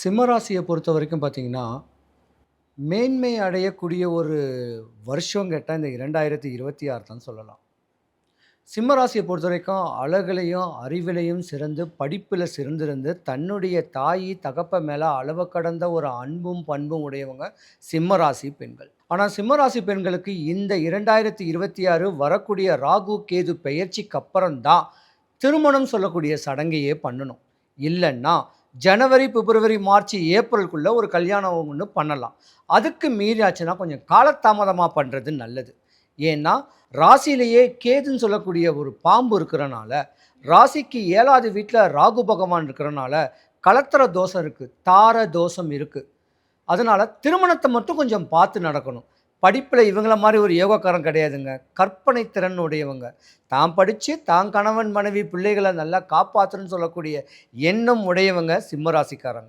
சிம்மராசியை பொறுத்த வரைக்கும் பார்த்தீங்கன்னா, மேன்மை அடையக்கூடிய ஒரு வருஷம் கேட்டால் இந்த 2026 தான் சொல்லலாம். சிம்மராசியை பொறுத்த வரைக்கும் அழகுலையும் அறிவிலையும் சிறந்து, படிப்பில் சிறந்திருந்து, தன்னுடைய தாயி, தகப்ப மேலே அளவு கடந்த ஒரு அன்பும், பண்பும் உடையவங்க சிம்மராசி பெண்கள். ஆனால் சிம்மராசி பெண்களுக்கு இந்த 2026 வரக்கூடிய ராகு, கேது பெயர்ச்சிக்கு அப்புறம் தான் திருமணம் சொல்லக்கூடிய சடங்கையே பண்ணணும். இல்லைன்னா ஜனவரி, பிப்ரவரி, மார்ச், ஏப்ரலுக்குள்ளே ஒரு கல்யாணம் ஒன்று பண்ணலாம். அதுக்கு மீறியாச்சுன்னா கொஞ்சம் காலதாமதமாக பண்ணுறது நல்லது. ஏன்னா, ராசியிலேயே கேதுன்னு சொல்லக்கூடிய ஒரு பாம்பு இருக்கிறனால, ராசிக்கு ஏழாவது வீட்டில் ராகு பகவான் இருக்கிறனால, கலத்திர தோஷம் இருக்குது தார தோஷம் இருக்குது அதனால் திருமணத்தை மட்டும் கொஞ்சம் பார்த்து நடக்கணும். படிப்பில் இவங்கள மாதிரி ஒரு யோகக்காரன் கிடையாதுங்க. கற்பனை திறன் உடையவங்க. தான் படித்து தான் கணவன், மனைவி, பிள்ளைகளை நல்லா காப்பாத்தணும்னு சொல்லக்கூடிய எண்ணம் உடையவங்க சிம்ம ராசிக்காரங்க.